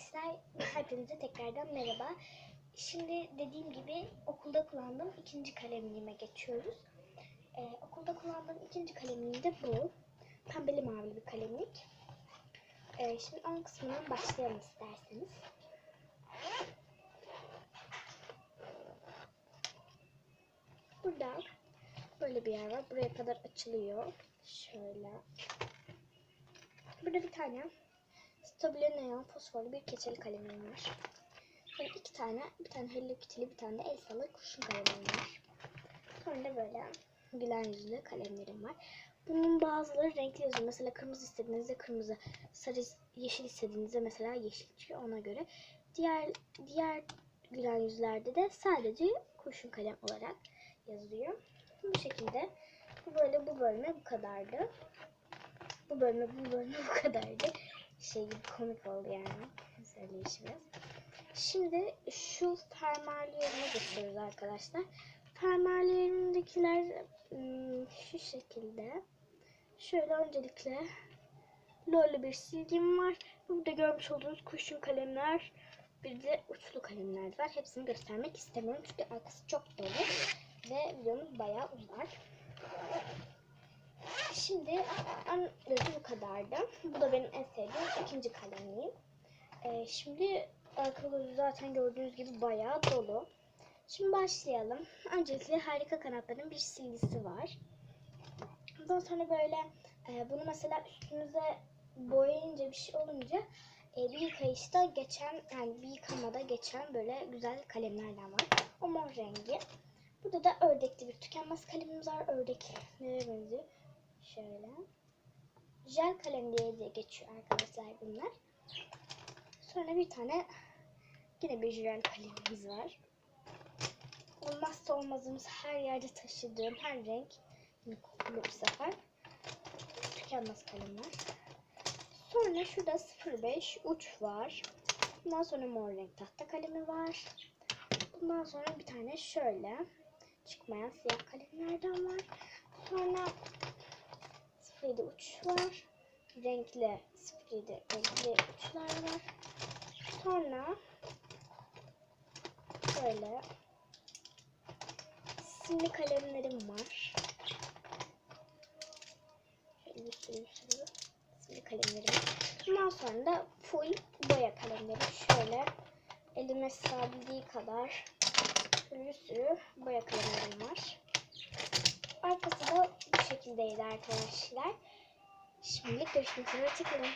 arkadaşlar. Hepinize tekrardan merhaba. Şimdi dediğim gibi okulda kullandığım ikinci kalemliğime geçiyoruz. Ee, okulda kullandığım ikinci kalemliğim de bu. Pembeli mavili bir kalemlik. Ee, şimdi ön kısmından başlayalım isterseniz. Burada böyle bir yer var. Buraya kadar açılıyor. Şöyle. Burada bir tane Stabilo neon fosforlu bir keçeli kalemim var. Böyle iki tane, bir tane Hello Kitty'li, bir tane de Elsa'lı kurşun kalemim var. Sonra da böyle gülen yüzlü kalemlerim var. Bunun bazıları renkli yazıyor. Mesela kırmızı istediğinizde kırmızı, sarı, yeşil istediğinizde mesela yeşil çıkıyor ona göre. Diğer diğer gülen yüzlerde de sadece kurşun kalem olarak yazıyor. Bu şekilde böyle bu bölme bu kadardı. Bu bölme bu bölme bu kadardı. Şey gibi komik oldu yani. Söyleyişi biraz. Şimdi şu fermuarlı yerine geçiyoruz arkadaşlar. Fermuarlı yerindekiler ım, şu şekilde. Şöyle öncelikle lollu bir silgim var. Burada görmüş olduğunuz kurşun kalemler. Bir de uçlu kalemler var. Hepsini göstermek istemiyorum çünkü arkası çok dolu. Ve videomuz bayağı uzar. Şimdi gözü bu kadardı. Bu da benim en sevdiğim ikinci kalemliğim. Ee, şimdi arka gözü zaten gördüğünüz gibi bayağı dolu. Şimdi başlayalım. Öncelikle harika kanatların bir silgisi var. Ondan sonra böyle e, bunu mesela üstünüze boyayınca bir şey olunca e, bir yıkayışta geçen yani bir yıkamada geçen böyle güzel kalemlerden var. O mor rengi. Burada da ördekli bir tükenmez kalemimiz var. Ördeklere benziyor. Şöyle. Jel kalem diye de geçiyor arkadaşlar bunlar. Sonra bir tane yine bir jel kalemimiz var. Olmazsa olmazımız her yerde taşıdığım her renk yine kokulu bu sefer. Tükenmez kalemler. Sonra şurada 05 uç var. Bundan sonra mor renk tahta kalemi var. Bundan sonra bir tane şöyle çıkmayan siyah kalemlerden var. Sonra 07 uç var. Renkli 07 renkli uçlar var. Sonra böyle simli kalemlerim var. Şöyle sürü sürü simli kalemlerim. Bundan sonra da full boya kalemleri. Şöyle elime sığabildiği kadar şöyle bir sürü boya kalemlerim var. Arkası da şekildeydi arkadaşlar. Şimdilik görüşmek üzere.